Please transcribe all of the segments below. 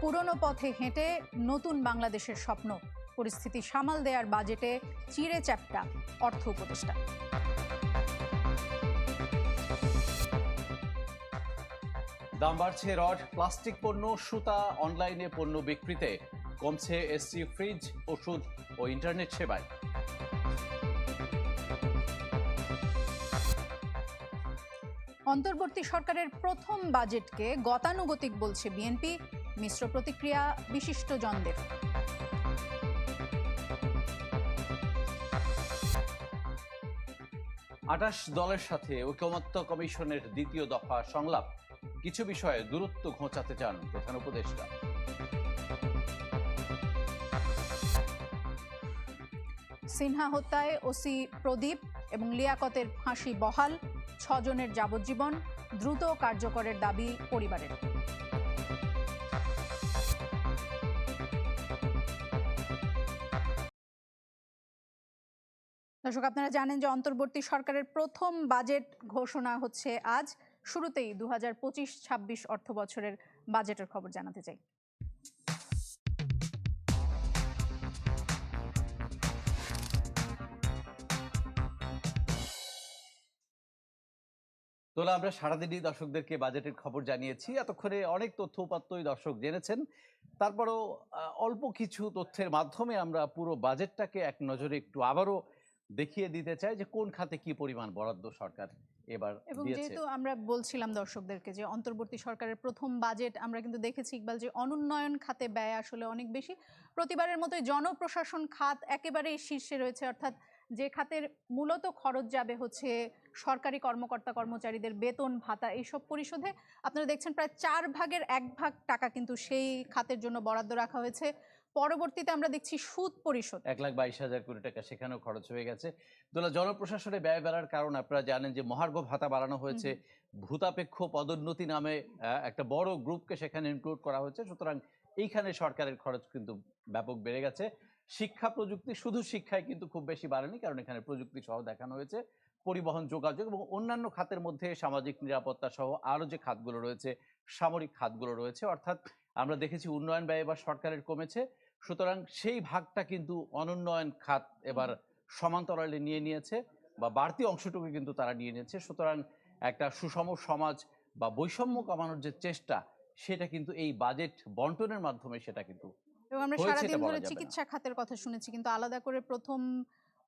পুরনো পথে হেঁটে নতুন বাংলাদেশের স্বপ্ন পরিস্থিতি সামাল দেওয়ার বাজেটে চিড়ে চ্যাপ্টা অর্থ উপদেষ্টা। দাম বাড়ছে রড প্লাস্টিক পণ্য সুতা অনলাইনে পণ্য বিক্রিতে। কমছে এসি ফ্রিজ ওষুধ ও ইন্টারনেট সেবায়। অন্তর্বর্তী সরকারের প্রথম বাজেটকে গতানুগতিক বলছে বিএনপি। মিশ্র প্রতিক্রিয়া বিশিষ্ট জনদের আটাশ দলের সাথে ঐকমত্য কমিশনের দ্বিতীয় দফা সংলাপ। কিছু বিষয়ে দূরত্ব ঘোচাতে চান প্রধান উপদেষ্টা। সিনহা হত্যায় ওসি প্রদীপ এবং লিয়াকতের ফাঁসি বহাল ছজনের যাবজ্জীবন দ্রুত কার্যকরের দাবি পরিবারের। দর্শক, আপনারা জানেন যে অন্তর্বর্তী সরকারের প্রথম বাজেট ঘোষণা হচ্ছে আজ। শুরুতেই দু হাজার পঁচিশ ছাব্বিশ অর্থ বছরের বাজেটের খবর জানাতে চাই। তোলা আমরা সারাদিনই দর্শকদেরকে বাজেটের খবর জানিয়েছি। এতক্ষণে অনেক তথ্য উপাত্তই দর্শক জেনেছেন। তারপরও অল্প কিছু তথ্যের মাধ্যমে আমরা পুরো বাজেটটাকে এক নজরে একটু আবারও দেখিয়ে দিতে চাই যে কোন খাতে কি পরিমাণ বরাদ্দ সরকার এবার এবং যেহেতু আমরা বলছিলাম দর্শকদেরকে যে অন্তর্বর্তী সরকারের প্রথম বাজেট আমরা কিন্তু দেখেছি ইকবাল যে অনুন্নয়ন খাতে ব্যয় আসলে অনেক বেশি। প্রতিবারের মতোই জনপ্রশাসন খাত একেবারেই শীর্ষে রয়েছে অর্থাৎ যে খাতের মূলত খরচ যাবে হচ্ছে সরকারি কর্মকর্তা কর্মচারীদের বেতন ভাতা এইসব পরিশোধে। আপনারা দেখছেন প্রায় চার ভাগের এক ভাগ টাকা কিন্তু সেই খাতের জন্য বরাদ্দ রাখা হয়েছে। পরবর্তীতে আমরা দেখছি সুদ পরিশোধ। এক লাখ বাইশ হাজার কোটি টাকা সেখানেও খরচ হয়ে গেছে। দোলা জনপ্রশাসনে ব্যয় বাড়ার কারণ আপনারা জানেন যে মহার্ঘ ভাতা বাড়ানো হয়েছে। ভূতাপেক্ষ পদোন্নতি নামে একটা বড় গ্রুপকে সেখানে ইনক্লুড করা হয়েছে। সুতরাং এইখানে সরকারের খরচ কিন্তু ব্যাপক বেড়ে গেছে। শিক্ষা প্রযুক্তি শুধু শিক্ষায় কিন্তু খুব বেশি বাড়েনি কারণ এখানে প্রযুক্তি সহ দেখানো হয়েছে। পরিবহন যোগাযোগ এবং অন্যান্য খাতের মধ্যে সামাজিক নিরাপত্তা সহ আরও যে খাতগুলো রয়েছে সামরিক খাতগুলো রয়েছে অর্থাৎ আমরা দেখেছি উন্নয়ন ব্যয় এবার সরকারের কমেছে। সুতরাং সেই ভাগটা কিন্তু অনুন্নয়ন খাত এবার সমান্তরালে নিয়ে নিয়েছে বা বাড়তি অংশটুকু কিন্তু তারা নিয়ে নিয়েছে। সুতরাং একটা সুষম সমাজ বা বৈষম্য কমানোর যে চেষ্টা সেটা কিন্তু এই বাজেট বন্টনের মাধ্যমে সেটা কিন্তু এবং আমরা সারাদিন ধরে চিকিৎসা খাতের কথা শুনেছি কিন্তু আলাদা করে প্রথম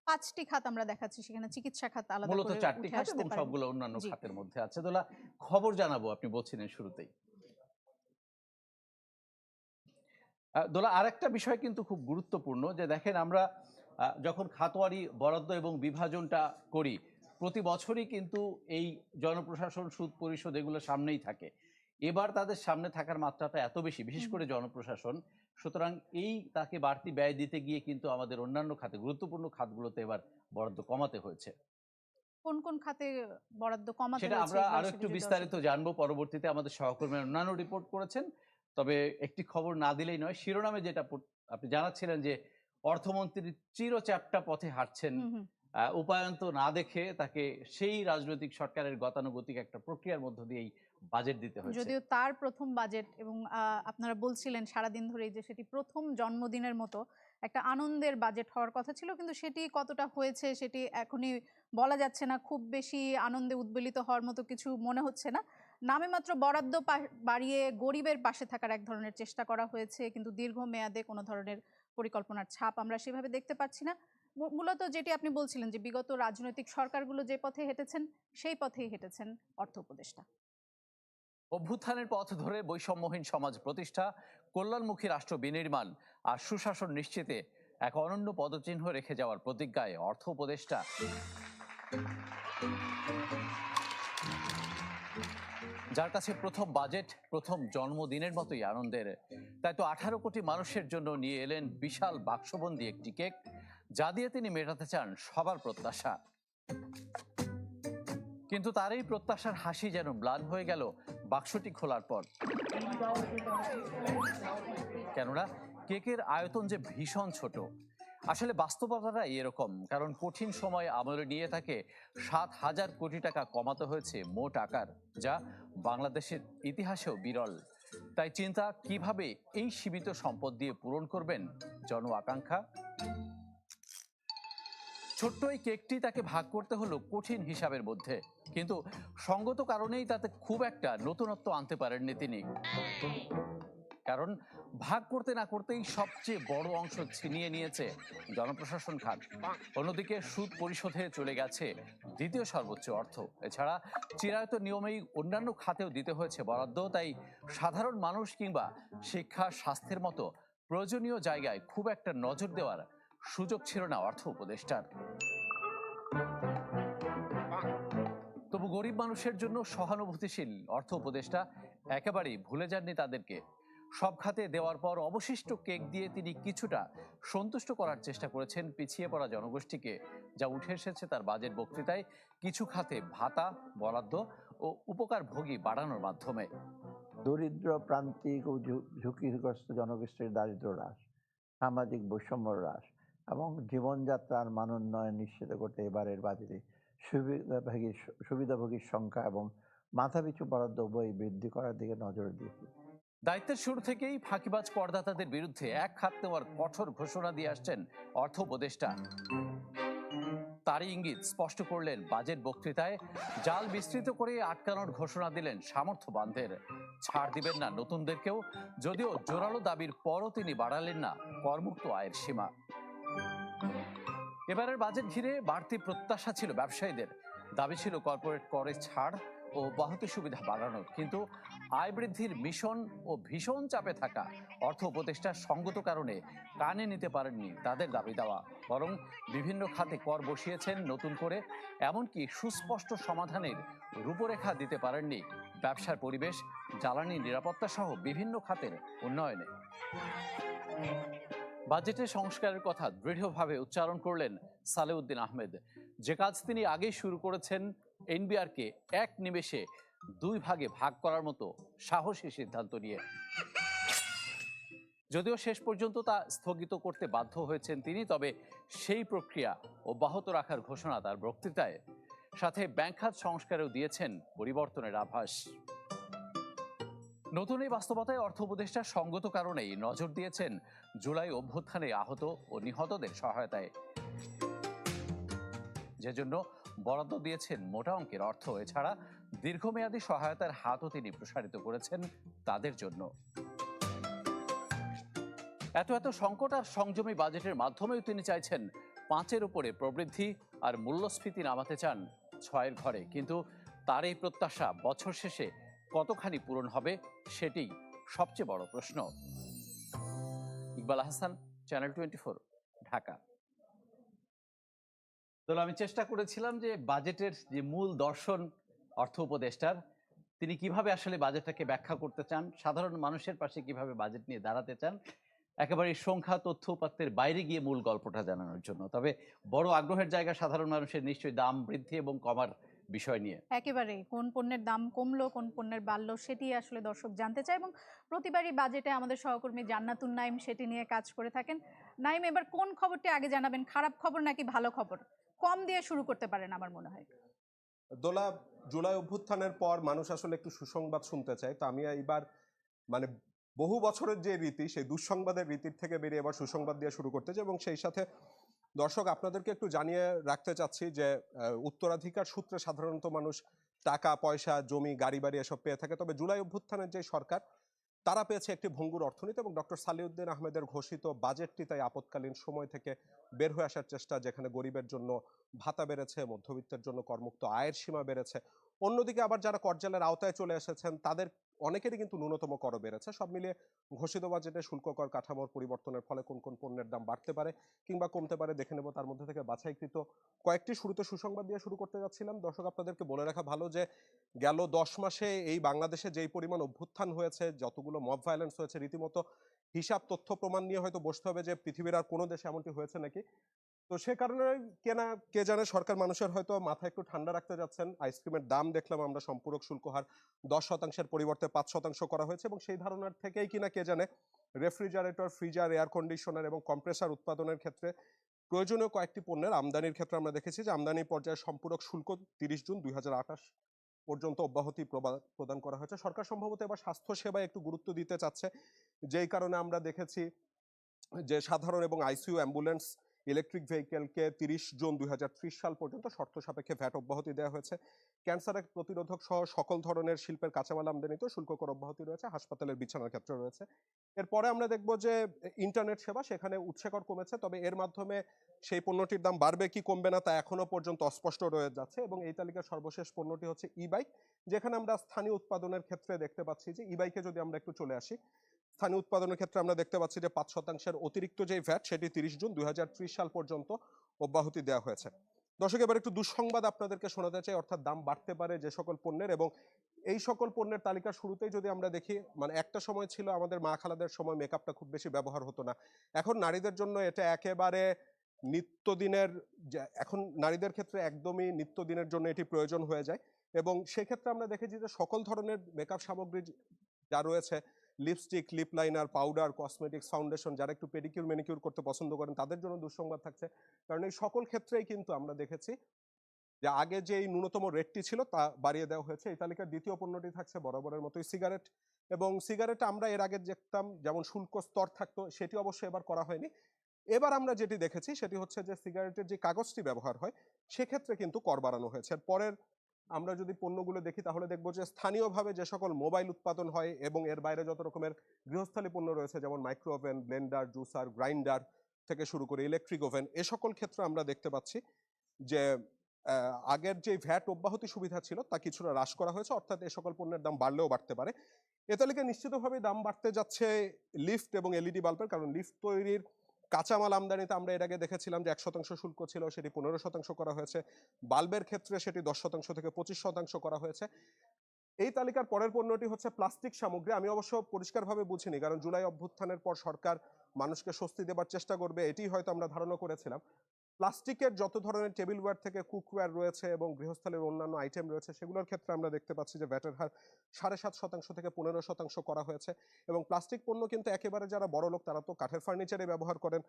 পাঁচটি খাত আমরা দেখাচ্ছি সেখানে চিকিৎসা খাত আলাদা মূলত চারটি খাত এবং সবগুলো অন্যান্য খাতের মধ্যে আছে। দোলা খবর জানাব আপনি বলছিলেন শুরুতেই। দোলা আরেকটা বিষয় কিন্তু খুব গুরুত্বপূর্ণ যে দেখেন আমরা যখন খাতোয়ারি বরাদ্দ এবং বিভাজনটা করি প্রতি বছরই কিন্তু এই জনপ্রশাসন সুদ পরিশোধ এগুলো সামনেই থাকে। এবার তাদের সামনে থাকার মাত্রাটা এত বেশি বিশেষ করে জনপ্রশাসন সুতরাং এই তাকে বাড়তি ব্যয় দিতে গিয়ে কিন্তু আমাদের অন্যান্য খাতে গুরুত্বপূর্ণ খাতগুলোতে এবার বরাদ্দ কমাতে হয়েছে। কোন কোন খাতে বরাদ্দ কমাতে সেটা আমরা আরও একটু বিস্তারিত জানব। পরবর্তীতে আমাদের সহকর্মী অন্যান্য রিপোর্ট করেছেন। তবে একটি খবর না দিলেই নয় শিরোনামে যেটা আপনি জানাচ্ছিলেন যে অর্থমন্ত্রী চিরচ্যাপ্টা পথে হাঁটছেন। আহ, উপায়ন্ত না দেখে তাকে সেই রাজনৈতিক সরকারের গতানুগতিক একটা প্রক্রিয়ার মধ্য দিয়েই বাজেট দিতে হয়েছে। যদিও তার প্রথম বাজেট এবং আপনারা বলছিলেন সারাদিন ধরেই যে সেটি প্রথম জন্মদিনের মতো একটা আনন্দের বাজেট হওয়ার কথা ছিল কিন্তু সেটি কতটা হয়েছে সেটি এখনই বলা যাচ্ছে না। খুব বেশি আনন্দে উদ্বেলিত হওয়ার মতো কিছু মনে হচ্ছে না। নামে মাত্র বরাদ্দ বাড়িয়ে গরিবের পাশে থাকার এক ধরনের চেষ্টা করা হয়েছে, কিন্তু দীর্ঘমেয়াদে কোনো ধরনের পরিকল্পনার ছাপ আমরা সেভাবে দেখতে পাচ্ছি না। মূলত যেটি আপনি বলছিলেন যে বিগত রাজনৈতিক সরকারগুলো যে পথে হেঁটেছেন, সেই পথেই হেঁটেছেন অর্থ উপদেষ্টা। অভ্যুত্থানের পথ ধরে বৈষম্যহীন সমাজ প্রতিষ্ঠা, কল্যাণমুখী রাষ্ট্র বিনির্মাণ আর সুশাসন নিশ্চিতে এক অনন্য পদচিহ্ন রেখে যাওয়ার প্রতিজ্ঞায় অর্থ উপদেষ্টা। যার কাছে প্রথম বাজেট, প্রথম জন্মদিনের মতোই আনন্দের। তাই তো আঠারো কোটি মানুষের জন্য নিয়ে এলেন বিশাল বাক্সবন্দি একটি কেক, যা দিয়ে তিনি মেটাতে চান সবার প্রত্যাশা। কিন্তু তার এই প্রত্যাশার হাসি যেন ম্লান হয়ে গেল বাক্সটি খোলার পর। কেননা, কেকের আয়তন যে ভীষণ ছোট আসলে বাস্তবতাটাই এরকম কারণ কঠিন সময় আমলে নিয়ে তাকে সাত হাজার কোটি টাকা কমাতে হয়েছে মোট আকার যা বাংলাদেশের ইতিহাসেও বিরল। তাই চিন্তা কীভাবে এই সীমিত সম্পদ দিয়ে পূরণ করবেন? জন আকাঙ্ক্ষা। ছোট্ট এই কেকটি তাকে ভাগ করতে হলো কঠিন হিসাবের মধ্যে কিন্তু সঙ্গত কারণেই তাতে খুব একটা নতুনত্ব আনতে পারেননি তিনি। কারণ ভাগ করতে না করতেই সবচেয়ে বড় অংশ ছিনিয়ে নিয়েছে জনপ্রশাসন খাত। অন্যদিকে সুদ পরিশোধে চলে গেছে দ্বিতীয় সর্বোচ্চ অর্থ। এছাড়া চিরায়ত নিয়মেই অন্যান্য খাতেও দিতে হয়েছে বরাদ্দ, তাই সাধারণ মানুষ কিংবা শিক্ষা, স্বাস্থ্যের মতো প্রয়োজনীয় জায়গায় খুব একটা নজর দেওয়ার সুযোগ ছিল না অর্থ উপদেষ্টার। তবু গরিব মানুষের জন্য সহানুভূতিশীল অর্থ উপদেষ্টা একেবারেই ভুলে যাননি তাদেরকে। সব খাতে দেওয়ার পর অবশিষ্ট কেক দিয়ে তিনি কিছুটা সন্তুষ্ট করার চেষ্টা করেছেন পিছিয়ে পড়া জনগোষ্ঠীকে, যা উঠে এসেছে তার বাজেট বক্তৃতায় কিছু খাতে ভাতা, বরাদ্দ ও উপকারভোগী বাড়ানোর মাধ্যমে। দরিদ্র, প্রান্তিক ও ঝুঁকিগ্রস্ত জনগোষ্ঠীর দারিদ্র্য হ্রাস, সামাজিক বৈষম্য হ্রাস এবং জীবনযাত্রার মান উন্নয়ন নিশ্চিত করতে এবারের বাজেটে সুবিধাভোগী সুবিধাভোগীর সংখ্যা এবং মাথাপিছু বরাদ্দ উভয় বৃদ্ধি করার দিকে নজর দিয়েছে। দায়িত্বের শুরু থেকেই ফাঁকিবাজ করদাতাদের বিরুদ্ধে এক খাত নেওয়ার কঠোর ঘোষণা দিয়ে আসছেন অর্থ উপদেষ্টা। তারই ইঙ্গিত স্পষ্ট করলেন বাজেট বক্তৃতায়, জাল বিস্তৃত করে আটকানোর ঘোষণা দিলেন সামর্থ্যবানদের। ছাড় দিবেন না নতুনদেরকেও, যদিও জোরালো দাবির পরও তিনি বাড়ালেন না করমুক্ত আয়ের সীমা। এবারের বাজেট ঘিরে বাড়তি প্রত্যাশা ছিল ব্যবসায়ীদের। দাবি ছিল কর্পোরেট করে ছাড় ও বাহতি সুবিধা বাড়ানোর। কিন্তু আয় বৃদ্ধির মিশন ও ভীষণ চাপে থাকা অর্থ উপদেষ্টার সঙ্গত কারণে কানে নিতে পারেননি তাদের দাবি দেওয়া। বরং বিভিন্ন খাতে কর বসিয়েছেন নতুন করে, এমনকি সুস্পষ্ট সমাধানের রূপরেখা দিতে পারেননি ব্যবসার পরিবেশ, জ্বালানি নিরাপত্তা সহ বিভিন্ন খাতের উন্নয়নে। বাজেটে সংস্কারের কথা দৃঢ়ভাবে উচ্চারণ করলেন সালেউদ্দিন আহমেদ। যে কাজ তিনি আগেই শুরু করেছেন এনবিআরকে এক নিমেষে দুই ভাগে ভাগ করার মতো সাহসী সিদ্ধান্ত নিয়ে। যদিও শেষ পর্যন্ত তা স্থগিত করতে বাধ্য হয়েছেন তিনি, তবে সেই প্রক্রিয়া অব্যাহত রাখার ঘোষণা তার বক্তৃতায়। সাথে ব্যাংক খাত সংস্কারেও দিয়েছেন পরিবর্তনের আভাস। নতুন এই বাস্তবতায় অর্থ উপদেষ্টা সঙ্গত কারণেই নজর দিয়েছেন জুলাই অভ্যুত্থানে আহত ও নিহতদের সহায়তায়। যে জন্য বরাদ্দ দিয়েছেন মোটা অঙ্কের অর্থ। এছাড়া দীর্ঘমেয়াদী সহায়তার হাতও তিনি প্রসারিত করেছেন তাদের জন্য। এত এত সংকট আর সংযমী বাজেটের মাধ্যমেও তিনি চাইছেন পাঁচের উপরে প্রবৃদ্ধি আর মূল্যস্ফীতি নামাতে চান ছয়ের ঘরে। কিন্তু তার এই প্রত্যাশা বছর শেষে কতখানি পূরণ হবে সেটি সবচেয়ে বড় প্রশ্ন। Iqbal Hasan channel twenty Dhaka. তো আমি চেষ্টা করেছিলাম যে বাজেটের যে মূল দর্শন অর্থ উপদেষ্টার, তিনি কীভাবে আসলে বাজেটটাকে ব্যাখ্যা করতে চান, সাধারণ মানুষের পাশে কীভাবে বাজেট নিয়ে দাঁড়াতে চান, একেবারে সংখ্যা, তথ্য উপাত্তের বাইরে গিয়ে মূল গল্পটা জানানোর জন্য। তবে বড় আগ্রহের জায়গা সাধারণ মানুষের নিশ্চয়ই দাম বৃদ্ধি এবং কমার বিষয় নিয়ে। একেবারে কোন পণ্যের দাম কমলো, কোন পণ্যের বাড়লো, সেটি আসলে দর্শক জানতে চায় এবং প্রতিবারই বাজেটে আমাদের সহকর্মী জান্নাতুন নাইম সেটি নিয়ে কাজ করে থাকেন। নাইম এবার কোন খবরটি আগে জানাবেন? খারাপ খবর নাকি ভালো খবর? কম দিয়ে শুরু করতে পারেন আমার মনে হয়। দোলা, জুলাই অভ্যুত্থানের পর মানুষ আসলে একটু সুসংবাদ শুনতে চায়। তো আমি এইবার মানে বহু বছরের যে রীতি, সেই দুঃসংবাদের রীতির থেকে বেরিয়ে এবার সুসংবাদ দিয়ে শুরু করতে চাই এবং সেই সাথে দর্শক আপনাদেরকে একটু জানিয়ে রাখতে চাচ্ছি যে উত্তরাধিকার সূত্রে সাধারণত মানুষ টাকা, পয়সা, জমি, গাড়ি, বাড়ি এসব পেয়ে থাকে। তবে জুলাই অভ্যুত্থানের যে সরকার তারা পেয়েছে একটি ভঙ্গুর অর্থনীতি এবং ডক্টর সালিউদ্দিন আহমেদের ঘোষিত বাজেটটি তাই আপৎকালীন সময় থেকে বের হয়ে আসার চেষ্টা যেখানে গরিবের জন্য ভাতা বেড়েছে, মধ্যবিত্তের জন্য করমুক্ত আয়ের সীমা বেড়েছে। অন্যদিকে আবার যারা করজালের আওতায় চলে এসেছেন, তাদের অনেকেরই কিন্তু ন্যূনতম কর বেড়েছে। সব মিলিয়ে ঘোষিত বাজেটে শুল্ক কর কাঠামোর পরিবর্তনের ফলে কোন কোন পণ্যের দাম বাড়তে পারে কিংবা কমতে পারে, দেখে নেব। তার মধ্যে থেকে বাছাইকৃত কয়েকটি শুরুতে সুসংবাদ দিয়ে শুরু করতে যাচ্ছিলাম। দর্শক, আপনাদেরকে বলে রাখা ভালো যে, গেল দশ মাসে এই বাংলাদেশে যেই পরিমাণ অভ্যুত্থান হয়েছে, যতগুলো মব ভায়োলেন্স হয়েছে, রীতিমতো হিসাব তথ্য প্রমাণ নিয়ে হয়তো বসতে হবে যে, পৃথিবীর আর কোনো দেশে এমনটি হয়েছে নাকি? তো সে কারণে কেনা কে জানে সরকার মানুষের হয়তো মাথা একটু ঠান্ডা রাখতে যাচ্ছেন। আইসক্রিমের দাম দেখলাম আমরা সম্পূরক শুল্ক হার দশ শতাংশের পরিবর্তে পাঁচ শতাংশ করা হয়েছে এবং সেই ধারণার থেকেই কিনা কে জানে রেফ্রিজারেটর ফ্রিজার এয়ার কন্ডিশনার এবং কম্প্রেসার উৎপাদনের ক্ষেত্রে প্রয়োজনীয় কয়েকটি পণ্যের আমদানির ক্ষেত্রে আমরা দেখেছি যে আমদানি পর্যায়ে সম্পূরক শুল্ক তিরিশ জুন দুই হাজার আঠাশ পর্যন্ত অব্যাহতি প্রদান করা হয়েছে। সরকার সম্ভবত এবার স্বাস্থ্য সেবায় একটু গুরুত্ব দিতে চাচ্ছে। যেই কারণে আমরা দেখেছি যে সাধারণ এবং আইসিইউ অ্যাম্বুলেন্স ইলেকট্রিক ভেহিকেলকে তিরিশ জুন দুই সাল পর্যন্ত শর্ত সাপেক্ষে ভ্যাট অব্যাহতি দেওয়া হয়েছে। ক্যান্সারের প্রতিরোধক সহ সকল ধরনের শিল্পের কাঁচামাল আমদানিতেও শুল্ক কর অব্যাহতি রয়েছে, হাসপাতালের বিছানার ক্ষেত্রে রয়েছে। এরপরে আমরা দেখব যে ইন্টারনেট সেবা সেখানে উৎসেকর কমেছে, তবে এর মাধ্যমে সেই পণ্যটির দাম বাড়বে, কি কমবে না তা এখনও পর্যন্ত অস্পষ্ট রয়ে যাচ্ছে এবং এই তালিকার সর্বশেষ পণ্যটি হচ্ছে ই বাইক যেখানে আমরা স্থানীয় উৎপাদনের ক্ষেত্রে দেখতে পাচ্ছি যে ই বাইকে যদি আমরা একটু চলে আসি স্থানীয় উৎপাদনের ক্ষেত্রে আমরা দেখতে পাচ্ছি যে পাঁচ শতাংশের অতিরিক্ত যে ভ্যাট সেটি তিরিশ জুন দুই হাজার ত্রিশ সাল পর্যন্ত অব্যাহতি দেওয়া হয়েছে। দর্শক, এবার একটু দুঃসংবাদ আপনাদেরকে শোনাতে চাই, অর্থাৎ দাম বাড়তে পারে যে সকল পণ্যের এবং এই সকল পণ্যের তালিকার শুরুতেই যদি আমরা দেখি মানে একটা সময় ছিল আমাদের মা খালাদের সময় মেকআপটা খুব বেশি ব্যবহার হতো না। এখন নারীদের জন্য এটা একেবারে নিত্যদিনের এখন নারীদের ক্ষেত্রে একদমই নিত্যদিনের জন্য এটি প্রয়োজন হয়ে যায়। এবং সেক্ষেত্রে আমরা দেখেছি যে সকল ধরনের মেকআপ সামগ্রী যা রয়েছে lipstick lip liner powder cosmetics foundation যারা একটু পেডিকিউর মেনিকিউর করতে পছন্দ করেন, তাদের জন্য দুঃসংবাদ থাকছে। কারণ এই সকল ক্ষেত্রেই কিন্তু আমরা দেখেছি যে আগে যে এই ন্যূনতম রেটটি ছিল তা বাড়িয়ে দেওয়া হয়েছে। এই তালিকার দ্বিতীয় পণ্যটি থাকছে বরাবরের মতোই সিগারেট এবং সিগারেট আমরা এর আগে দেখতাম যেমন শুল্ক স্তর থাকতো, সেটি অবশ্য এবার করা হয়নি। এবার আমরা যেটি দেখেছি সেটি হচ্ছে যে সিগারেটের যে কাগজটি ব্যবহার হয়, সেক্ষেত্রে কিন্তু কর বাড়ানো হয়েছে। পরের আমরা যদি পণ্যগুলো দেখি, তাহলে দেখব যে স্থানীয়ভাবে যে সকল মোবাইল উৎপাদন হয় এবং এর বাইরে যত রকমের গৃহস্থালী পণ্য রয়েছে, যেমন micro oven blender juicer grinder থেকে শুরু করে ইলেকট্রিক ওভেন এ সকল ক্ষেত্রে আমরা দেখতে পাচ্ছি যে আগের যে ভ্যাট অব্যাহতি সুবিধা ছিল, তা কিছুটা হ্রাস করা হয়েছে, অর্থাৎ এ সকল পণ্যের দাম বাড়লেও বাড়তে পারে। এ তালিকায় নিশ্চিতভাবে দাম বাড়তে যাচ্ছে লিফট এবং এলইডি বাল্বের, কারণ লিফট তৈরির কাঁচামাল আমদানিতে আমরা এর আগে দেখেছিলাম যে এক শতাংশ শুল্ক ছিল, সেটি পনেরো শতাংশ করা হয়েছে। বাল্বের ক্ষেত্রে সেটি দশ শতাংশ থেকে পঁচিশ শতাংশ করা হয়েছে। এই তালিকার পরের পণ্যটি হচ্ছে প্লাস্টিক সামগ্রী। আমি অবশ্য পরিষ্কারভাবে বুঝিনি, কারণ জুলাই অভ্যুত্থানের পর সরকার মানুষকে স্বস্তি দেবার চেষ্টা করবে এটি হয়তো আমরা ধারণা করেছিলাম। প্লাস্টিকের যত ধরনের টেবিলওয়্যার থেকে কুকওয়্যার রয়েছে এবং গৃহস্থলের অন্যান্য আইটেম রয়েছে, সেগুলোর ক্ষেত্রে আমরা দেখতে পাচ্ছি যে ভ্যাটের হার সাড়ে সাত শতাংশ থেকে পনেরো শতাংশ করা হয়েছে এবং প্লাস্টিক পণ্য কিন্তু একেবারে যারা বড় লোক, তারা তো কাঠের ফার্নিচারে ব্যবহার করেন।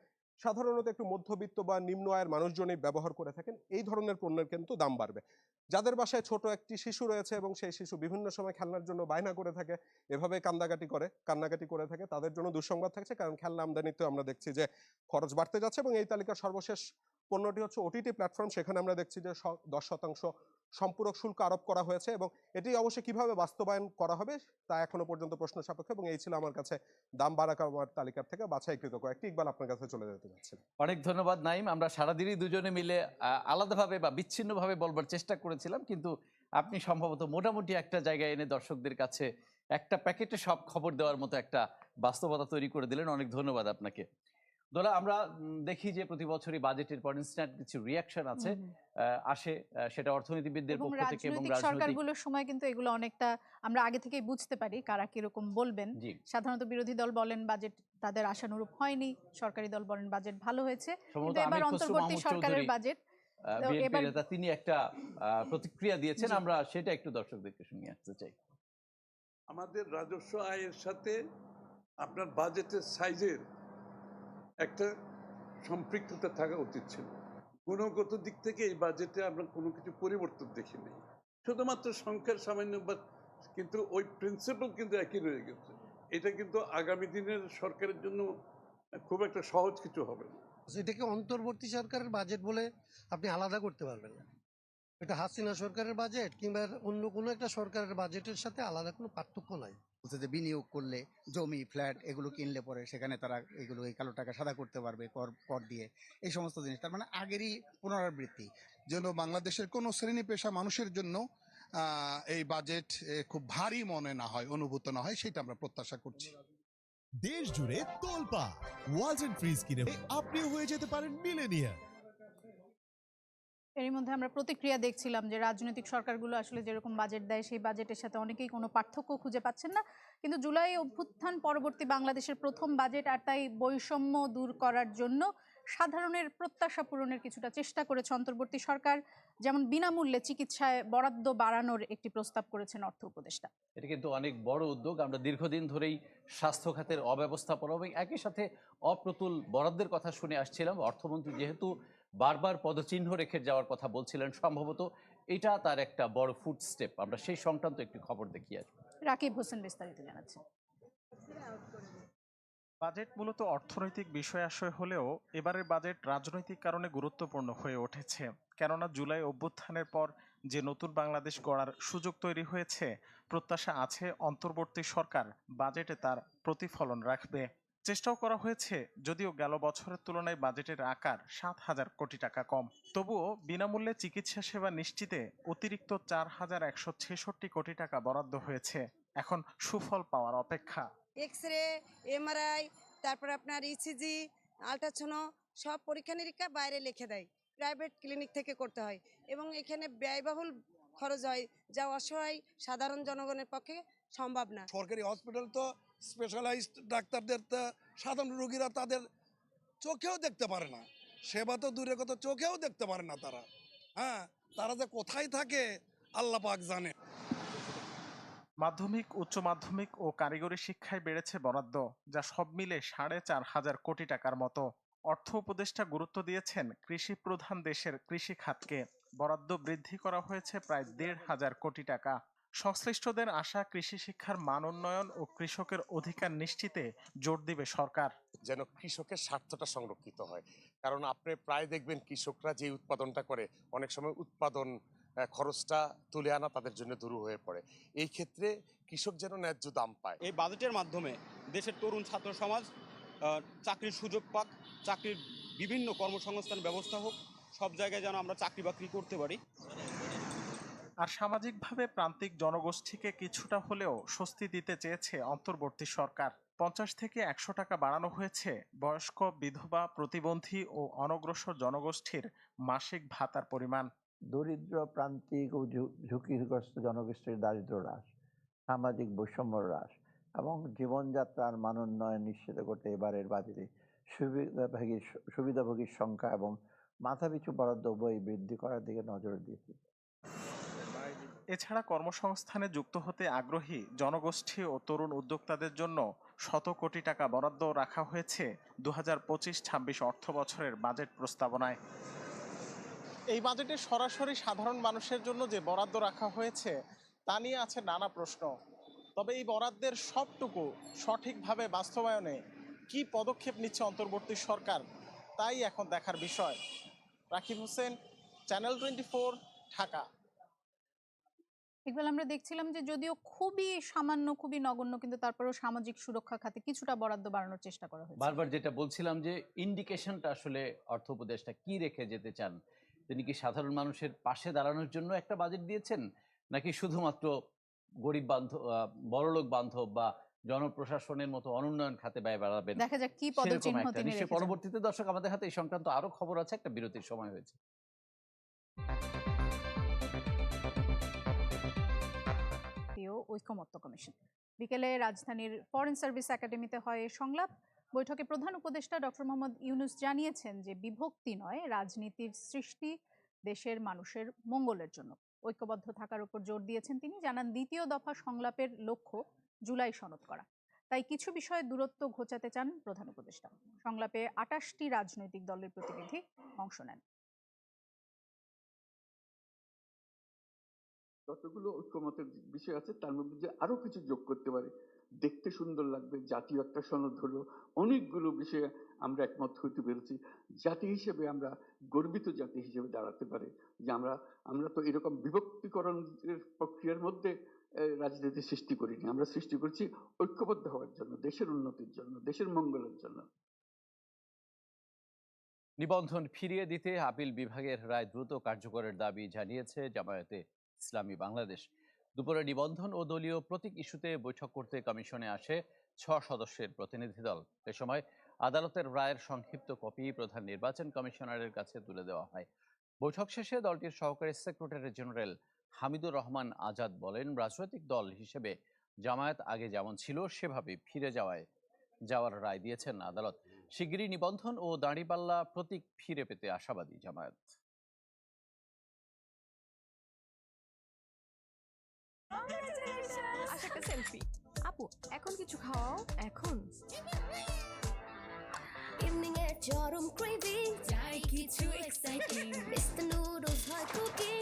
সাধারণত একটু মধ্যবিত্ত বা নিম্ন আয়ের মানুষজনই ব্যবহার করে থাকেন। এই ধরনের পণ্যের কিন্তু দাম বাড়বে। যাদের বাসায় ছোট একটি শিশু রয়েছে এবং সেই শিশু বিভিন্ন সময় খেলনার জন্য বায়না করে থাকে, এভাবে কান্দাকাটি করে, কান্নাকাটি করে থাকে, তাদের জন্য দুঃসংবাদ থাকছে। কারণ খেলনা আমদানিতে আমরা দেখছি যে খরচ বাড়তে যাচ্ছে এবং এই তালিকার সর্বশেষ পণ্যটি হচ্ছে ওটিটি প্ল্যাটফর্ম সেখানে আমরা দেখছি যে দশ শতাংশ সম্পূরক শুল্ক আরোপ করা হয়েছে এবং এটি অবশ্যই কীভাবে বাস্তবায়ন করা হবে তা এখনও পর্যন্ত প্রশ্ন সাপেক্ষ এবং এই ছিল আমার কাছে দাম বাড়া কমার তালিকার থেকে। বাছাইকৃত কয়েকটি ইকবাল আপনার কাছে চলে যেতে যাচ্ছেন অনেক ধন্যবাদ নাইম। আমরা সারাদিনই দুজনে মিলে আলাদাভাবে বা বিচ্ছিন্নভাবে বলবার চেষ্টা করেছিলাম, কিন্তু আপনি সম্ভবত মোটামুটি একটা জায়গায় এনে দর্শকদের কাছে একটা প্যাকেটে সব খবর দেওয়ার মতো একটা বাস্তবতা তৈরি করে দিলেন। অনেক ধন্যবাদ আপনাকে। দোলা আমরা দেখি যে প্রতি বছরই বাজেটের পর ইনস্ট্যান্ট কিছু রিয়াকশন আছে আসে সেটা অর্থনীতিবিদদের পক্ষ থেকে এবং রাজনৈতিক সরকারগুলোর সময় কিন্তু এগুলো অনেকটা আমরা আগে থেকেই বুঝতে পারি কারা কীরকম বলবেন। সাধারণত বিরোধী দল বলেন বাজেট তাদের আশানুরূপ হয়নি সরকারি দল বলেন বাজেট ভালো হয়েছে। কিন্তু এবার অন্তর্বর্তী সরকারের বাজেট বিএনপি এবার- নেতা তিনি একটা আহ, প্রতিক্রিয়া দিয়েছেন আমরা সেটা একটু দর্শকদেরকে শুনিয়ে আসতে চাই। আমাদের রাজস্ব আয়ের সাথে আপনার বাজেটের সাইজের একটা সম্পৃক্ততা থাকা উচিত ছিল। গুণগত দিক থেকে এই বাজেটে আমরা কোনো কিছু পরিবর্তন দেখিনি। শুধুমাত্র সংখ্যার সামান্য কিন্তু ওই প্রিন্সিপাল কিন্তু একই রয়ে গেছে। এটা কিন্তু আগামী দিনের সরকারের জন্য খুব একটা সহজ কিছু হবে না। এটাকে অন্তর্বর্তী সরকারের বাজেট বলে আপনি আলাদা করতে পারবেন না? এটা হাসিনা সরকারের বাজেট কিংবা অন্য কোনো একটা সরকারের বাজেটের সাথে আলাদা কোনো পার্থক্য নাই। বলছে যে বিনিয়োগ করলে জমি ফ্ল্যাট এগুলো কিনলে পরে সেখানে তারা এগুলো এই কালো টাকা সাদা করতে পারবে কর কর দিয়ে। এই সমস্ত জিনিস। তার মানে আগেরই পুনরাবৃত্তি। যেন বাংলাদেশের কোনো শ্রেণি পেশা মানুষের জন্য আহ, এই বাজেট খুব ভারী মনে না হয় অনুভূত না হয় সেটা আমরা প্রত্যাশা করছি। দেশ জুড়ে তোলপা ওয়ালটন ফ্রিজ কিনে আপনিও হয়ে যেতে পারেন মিলেনিয়ার এর মধ্যে আমরা প্রতিক্রিয়া দেখছিলাম যে রাজনৈতিক সরকারগুলো আসলে যেরকম বাজেট দেয়, সেই বাজেটের সাথে অনেকেই কোনো পার্থক্য খুঁজে পাচ্ছেন না। কিন্তু জুলাই অভ্যুত্থান পরবর্তী বাংলাদেশের প্রথম বাজেট আর তাই বৈষম্য দূর করার জন্য সাধারণের প্রত্যাশা পূরণের কিছুটা চেষ্টা করেছে অন্তর্বর্তী সরকার। যেমন বিনামূল্যে চিকিৎসায় বরাদ্দ বাড়ানোর একটি প্রস্তাব করেছেন অর্থ উপদেষ্টা। এটা কিন্তু অনেক বড় উদ্যোগ। আমরা দীর্ঘদিন ধরেই স্বাস্থ্য খাতের অব্যবস্থাপনা এবং একই সাথে অপ্রতুল বরাদ্দের কথা শুনে আসছিলাম। অর্থমন্ত্রী যেহেতু বারবার পদচিহ্ন রেখে যাওয়ার কথা বলছিলেন সম্ভবত এটা তার একটা বড় ফুড স্টেপ আমরা সেই সংক্রান্ত একটি খবর দেখি আসব রাকিব হোসেন বিস্তারিত জানাচ্ছেন বাজেট মূলত অর্থনৈতিক বিষয়াশয় হলেও এবারের বাজেট রাজনৈতিক কারণে গুরুত্বপূর্ণ হয়ে উঠেছে। কেননা জুলাই অভ্যুত্থানের পর যে নতুন বাংলাদেশ গড়ার সুযোগ তৈরি হয়েছে প্রত্যাশা আছে অন্তর্বর্তী সরকার বাজেটে তার প্রতিফলন রাখবে। চেষ্টাও করা হয়েছে যদিও গেল বছরের তুলনায় বাজেটের আকার সাত হাজার কোটি টাকা কম। তবুও বিনামূল্যে চিকিৎসা সেবা নিশ্চিতে অতিরিক্ত চার হাজার একশো ছেষট্টি কোটি টাকা বরাদ্দ হয়েছে। এখন সুফল পাওয়ার অপেক্ষা। এক্স রে এমআরআই তারপর আপনার ইসিজি আলট্রাসোনো সব পরীক্ষা নিরীক্ষা বাইরে লিখে দেয়। প্রাইভেট ক্লিনিক থেকে করতে হয় এবং এখানে ব্যয়বহুল খরচ হয় যা অসহায় সাধারণ জনগণের পক্ষে সম্ভব না। সরকারি হসপিটাল তো স্পেশালাইজড ডাক্তারদের তো, সাধারণ রোগীরা তাদের চোখেও দেখতে পারে না। সেবা তো দূরে কথা, চোখেও দেখতে পারে না তারা। হ্যাঁ তারা যে কোথায় থাকে, আল্লাহ পাক জানে। মাধ্যমিক, উচ্চ মাধ্যমিক ও কারিগরি শিক্ষায় বেড়েছে বরাদ্দ, যা সব মিলে সাড়ে চার হাজার কোটি টাকার মতো। অর্থ উপদেষ্টা গুরুত্ব দিয়েছেন কৃষি প্রধান দেশের কৃষি খাতকে। বরাদ্দ বৃদ্ধি করা হয়েছে প্রায় দেড় হাজার কোটি টাকা। সংশ্লিষ্টদের আশা কৃষি শিক্ষার মান উন্নয়ন ও কৃষকের অধিকার নিশ্চিতে জোর দিবে সরকার। যেন কৃষকের স্বার্থটা সংরক্ষিত হয়। কারণ আপনি প্রায় দেখবেন কৃষকরা যে উৎপাদনটা করে অনেক সময় উৎপাদন খরচটা তুলে আনা তাদের জন্য দূর হয়ে পড়ে। এই ক্ষেত্রে কৃষক যেন ন্যায্য দাম পায়। এই বাজেটের মাধ্যমে দেশের তরুণ ছাত্র সমাজ চাকরির সুযোগ পাক চাকরির বিভিন্ন কর্মসংস্থান ব্যবস্থা হোক সব জায়গায় যেন আমরা চাকরি বাকরি করতে পারি। আর সামাজিকভাবে প্রান্তিক জনগোষ্ঠীকে কিছুটা হলেও স্বস্তি দিতে চেয়েছে অন্তর্বর্তী সরকার। পঞ্চাশ থেকে একশো টাকা বাড়ানো হয়েছে বয়স্ক, বিধবা, প্রতিবন্ধী ও অনগ্রসর জনগোষ্ঠীর মাসিক ভাতার পরিমাণ। দরিদ্র, প্রান্তিক ও ঝুঁকিগ্রস্ত জনগোষ্ঠীর দারিদ্র হ্রাস, সামাজিক বৈষম্য হ্রাস এবং জীবনযাত্রার মান উন্নয়ন নিশ্চিত করতে এবারের বাজেটে সুবিধাভোগীর সুবিধাভোগীর সংখ্যা এবং মাথাপিছু বরাদ্দ উভয় বৃদ্ধি করার দিকে নজর দিয়েছে। এছাড়া কর্মসংস্থানে যুক্ত হতে আগ্রহী জনগোষ্ঠী ও তরুণ উদ্যোক্তাদের জন্য শত কোটি টাকা বরাদ্দ রাখা হয়েছে দু হাজার পঁচিশ ছাব্বিশ অর্থ বছরের বাজেট প্রস্তাবনায়। এই বাজেটে সরাসরি সাধারণ মানুষের জন্য যে বরাদ্দ রাখা হয়েছে, তা নিয়ে আছে নানা প্রশ্ন। তবে এই বরাদ্দের সবটুকু সঠিকভাবে বাস্তবায়নে কি পদক্ষেপ নিচ্ছে অন্তর্বর্তী সরকার, তাই এখন দেখার বিষয়। Rakib Hossain, channel twenty Dhaka. Iqbal আমরা দেখছিলাম যে যদিও খুবই সামান্য খুবই নগণ্য কিন্তু তারপরেও সামাজিক সুরক্ষা খাতে কিছুটা বরাদ্দ বাড়ানোর চেষ্টা করা হয়েছে। বারবার যেটা বলছিলাম যে ইন্ডিকেশনটা আসলে অর্থ উপদেষ্টা কি রেখে যেতে চান? তিনি কি সাধারণ মানুষের পাশে দাঁড়ানোর জন্য একটা বাজেট দিয়েছেন? নাকি শুধুমাত্র গরিব বান্ধব বড়লোক বান্ধব বা জনপ্রশাসনের মতো অনুন্নয়ন খাতে ব্যয় বাড়াবেন? দেখা যাক কি পদচিহ্ন তিনি পরবর্তীতে দর্শক আমাদের হাতে এই সংক্রান্ত আরও খবর আছে একটা বিরতির সময় হয়েছে। জাতীয় ঐকমত্য কমিশন। বিকেলে রাজধানীর ফরেন সার্ভিস একাডেমিতে হয় সংলাপ। বৈঠকে প্রধান উপদেষ্টা ডক্টর মোহাম্মদ ইউনুস জানিয়েছেন যে, বিভক্তি নয়, রাজনীতির সৃষ্টি দেশের মানুষের মঙ্গলের জন্য। ঐক্যবদ্ধ থাকার উপর জোর দিয়েছেন তিনি। জানান, দ্বিতীয় দফা সংলাপের লক্ষ্য জুলাই সনদ করা। তাই কিছু বিষয়ে দূরত্ব ঘোচাতে চান প্রধান উপদেষ্টা। সংলাপে আটাশটি রাজনৈতিক দলের প্রতিনিধি অংশ নেন। যতগুলো ঐক্যমতের বিষয় আছে, তার মধ্যে যে আরও কিছু যোগ করতে পারে। দেখতে সুন্দর লাগবে, জাতীয় একটা সনদ হলো। অনেকগুলো বিষয়ে আমরা একমত হতে পেরেছি। জাতি হিসেবে আমরা গর্বিত জাতি হিসেবে দাঁড়াতে পারে। যে আমরা আমরা তো এরকম বিভক্তিকরণের প্রক্রিয়ার মধ্যে রাজনীতি সৃষ্টি করিনি। আমরা সৃষ্টি করছি ঐক্যবদ্ধ হওয়ার জন্য, দেশের উন্নতির জন্য, দেশের মঙ্গলের জন্য। নিবন্ধন ফিরিয়ে দিতে আপিল বিভাগের রায় দ্রুত কার্যকরের দাবি জানিয়েছে জামায়াতে ইসলামী বাংলাদেশ। দুপুরে নিবন্ধন ও দলীয় প্রতীক ইস্যুতে বৈঠক করতে কমিশনে আসে ছ সদস্যের প্রতিনিধি দল। এ সময় আদালতের রায়ের সংক্ষিপ্ত কপি প্রধান নির্বাচন কমিশনারের কাছে তুলে দেওয়া হয়। বৈঠক শেষে দলটির সহকারী সেক্রেটারি জেনারেল হামিদুর রহমান আজাদ বলেন, রাজনৈতিক দল হিসেবে জামায়াত আগে যেমন ছিল সেভাবে ফিরে যাওয়ায়, যাওয়ার রায় দিয়েছেন আদালত। শিগগিরই নিবন্ধন ও দাঁড়িপাল্লা প্রতীক ফিরে পেতে আশাবাদী জামায়াত। একটা সেলফি আপু, এখন কিছু খাও। এখন। ইভিনিং এর চরম ক্রেভিং চাই কিছু এক্সাইটিং মিস্টার নুডলস হয় কুকিং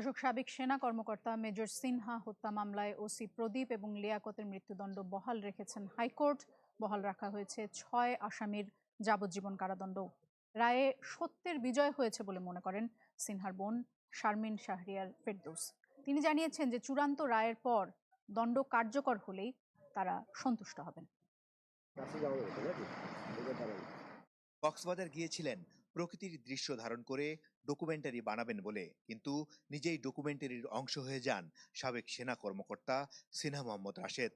দর্শক সাবেক সেনা কর্মকর্তা মেজর সিনহা হত্যা মামলায় ওসি প্রদীপ এবং লিয়াকতের মৃত্যুদণ্ড বহাল রেখেছেন হাইকোর্ট। বহাল রাখা হয়েছে ছয় আসামির যাবজ্জীবন কারাদণ্ড। রায়ে সত্যের বিজয় হয়েছে বলে মনে করেন সিনহার বোন শারমিন শাহরিয়ার ফেরদৌস। তিনি জানিয়েছেন যে চূড়ান্ত রায়ের পর দণ্ড কার্যকর হলেই তারা সন্তুষ্ট হবেন। কক্সবাজার গিয়েছিলেন প্রকৃতির দৃশ্য ধারণ করে ডকুমেন্টারি বানাবেন বলে। কিন্তু নিজেই ডকুমেন্টারির অংশ হয়ে যান সাবেক সেনা কর্মকর্তা সিনহা মোহাম্মদ রাশেদ।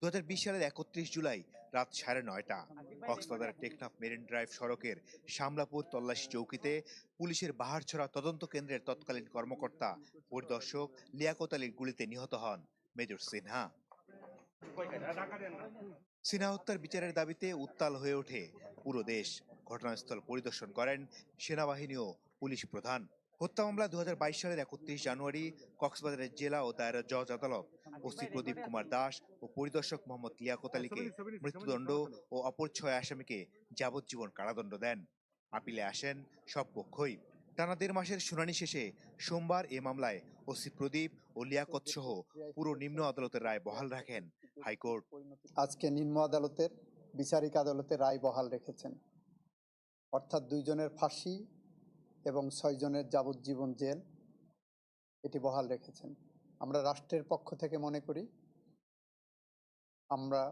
দু হাজার বিশ সালের একত্রিশ জুলাই রাত সাড়ে নয়টা কক্সবাজার টেকনাফ মেরিন ড্রাইভ সড়কের শামলাপুর তল্লাশি চৌকিতে পুলিশের বাহারছড়া তদন্ত কেন্দ্রের তৎকালীন কর্মকর্তা, পরিদর্শক লিয়াকত আলীর গুলিতে নিহত হন মেজর সিনহা। সিনহা হত্যার বিচারের দাবিতে উত্তাল হয়ে ওঠে পুরো দেশ। ঘটনাস্থল পরিদর্শন করেন সেনাবাহিনী ও পুলিশ প্রধান। হত্যা মামলা দু হাজার বাইশ সালের একত্রিশ জানুয়ারি কক্সবাজারের জেলা ও দায়রা জজ আদালত। ওসি প্রদীপ কুমার দাস ও পরিদর্শক মোহাম্মদ লিয়াকত আলীকে মৃত্যুদণ্ড ও অপর ছয় আসামিকে যাবজ্জীবন কারাদণ্ড দেন। আপিলে আসেন সব পক্ষই। টানা দেড় মাসের শুনানি শেষে সোমবার এ মামলায় ওসি প্রদীপ ও লিয়াকত সহ পুরো নিম্ন আদালতের রায় বহাল রাখেন। হাইকোর্ট। আজকে নিম্ন আদালতের বিচারিক আদালতে রায় বহাল রেখেছেন। অর্থাৎ দুইজনের ফাঁসি এবং ছয়জনের যাবজ্জীবন জেল, এটি বহাল রেখেছেন। আমরা রাষ্ট্রের পক্ষ থেকে মনে করি, আমরা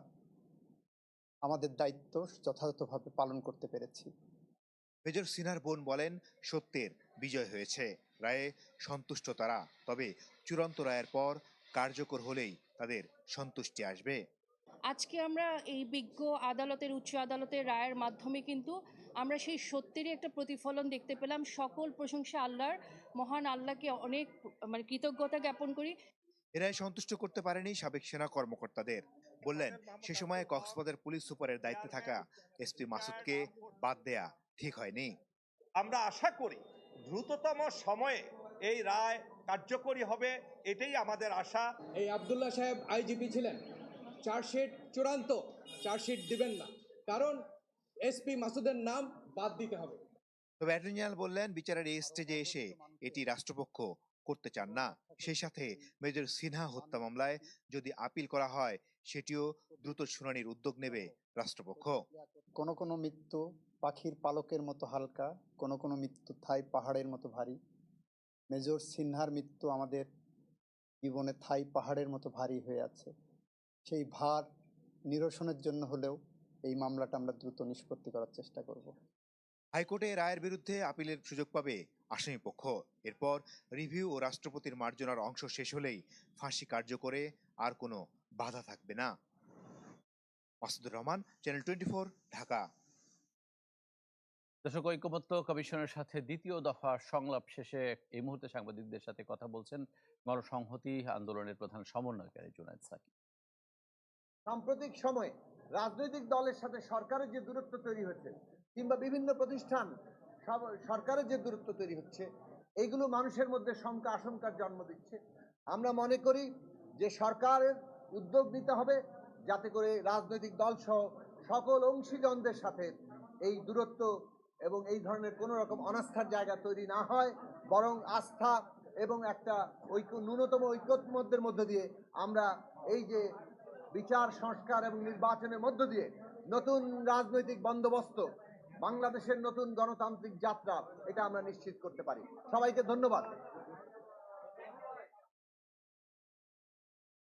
আমাদের দায়িত্ব যথাযথভাবে পালন করতে পেরেছি। মেজর সিনহার বোন বলেন সত্যের বিজয় হয়েছে। রায়ে সন্তুষ্ট তারা। তবে চূড়ান্ত রায়ের পর কার্যকর হলেই তাদের সন্তুষ্টি আসবে। আজকে আমরা এই বিজ্ঞ আদালতের উচ্চ আদালতের রায়ের মাধ্যমে কিন্তু আমরা সেই সত্যেরই একটা প্রতিফলন দেখতে পেলাম। সকল প্রশংসা আল্লাহর। মহান আল্লাহকে অনেক মানে কৃতজ্ঞতা জ্ঞাপন করি। এরাই সন্তুষ্ট করতে পারেনি সাবেক সেনা কর্মকর্তাদের। বললেন সে সময় কক্সবাজার পুলিশ সুপারের দায়িত্বে থাকা এসপি মাসুদকে বাদ দেয়া ঠিক হয়নি। আমরা আশা করি দ্রুততম সময়ে এই রায় কার্যকরী হবে এটাই আমাদের আশা। এই আবদুল্লাহ সাহেব আইজিপি ছিলেন। চার্জশিট চূড়ান্ত চার্জশিট দিবেন না। কারণ এসপি মাসুদের নাম বাদ দিতে হবে। তবে অ্যাটর্নি জেনারেল বললেন বিচারের এই স্টেজে এসে এটি রাষ্ট্রপক্ষ করতে চান না। সেই সাথে মেজর সিনহা হত্যা মামলায় যদি আপিল করা হয় সেটিও দ্রুত শুনানির উদ্যোগ নেবে রাষ্ট্রপক্ষ। কোন কোন মৃত্যু পাখির পালকের মতো হালকা, কোনো কোনো মৃত্যু থাই পাহাড়ের মতো ভারী। মেজর সিনহার মৃত্যু আমাদের জীবনে থাই পাহাড়ের মতো ভারী হয়ে আছে। সেই ভার নিরসনের জন্য হলেও এই মামলাটা আমরা দ্রুত নিষ্পত্তি করার চেষ্টা করব। হাইকোর্টে রায়ের বিরুদ্ধে আপিলের সুযোগ পাবে আসামি পক্ষ। এরপর রিভিউ ও রাষ্ট্রপতির মার্জনার অংশ শেষ হলেই ফাঁসি কার্যকরে আর কোনো বাধা থাকবে না। Masudur Rahman, channel twenty Dhaka. দর্শক, ঐক্যমত্য কমিশনের সাথে দ্বিতীয় দফা সংলাপ শেষে এই মুহূর্তে সাংবাদিকদের সাথে কথা বলছেন গণসংহতি আন্দোলনের প্রধান সমন্বয়কারী জুনায়দ সাকি। সাম্প্রতিক সময়ে রাজনৈতিক দলের সাথে সরকারের যে দূরত্ব তৈরি হচ্ছে কিংবা বিভিন্ন প্রতিষ্ঠান সরকারের যে দূরত্ব তৈরি হচ্ছে, এইগুলো মানুষের মধ্যে শঙ্কা, আশঙ্কার জন্ম দিচ্ছে। আমরা মনে করি যে সরকারের উদ্যোগ নিতে হবে যাতে করে রাজনৈতিক দলসহ সকল অংশীজনদের সাথে এই দূরত্ব এবং এই ধরনের কোনো রকম অনাস্থার জায়গা তৈরি না হয়, বরং আস্থা এবং একটা ঐক্য, ন্যূনতম ঐক্যমধ্যের মধ্য দিয়ে আমরা এই যে বিচার, সংস্কার এবং নির্বাচনের মধ্য দিয়ে নতুন রাজনৈতিক বন্দোবস্ত, বাংলাদেশের নতুন গণতান্ত্রিক যাত্রা, এটা আমরা নিশ্চিত করতে পারি। সবাইকে ধন্যবাদ।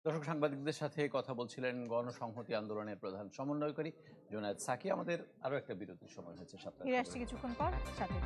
দর্শক সাংবাদিকদের সাথে কথা বলছিলেন গণসংহতি আন্দোলনের প্রধান সমন্বয়কারী জোনায়দ সাকি আমাদের আরও একটা বিরতির সময় হয়েছে আসছি কিছুক্ষণ পর সাথে।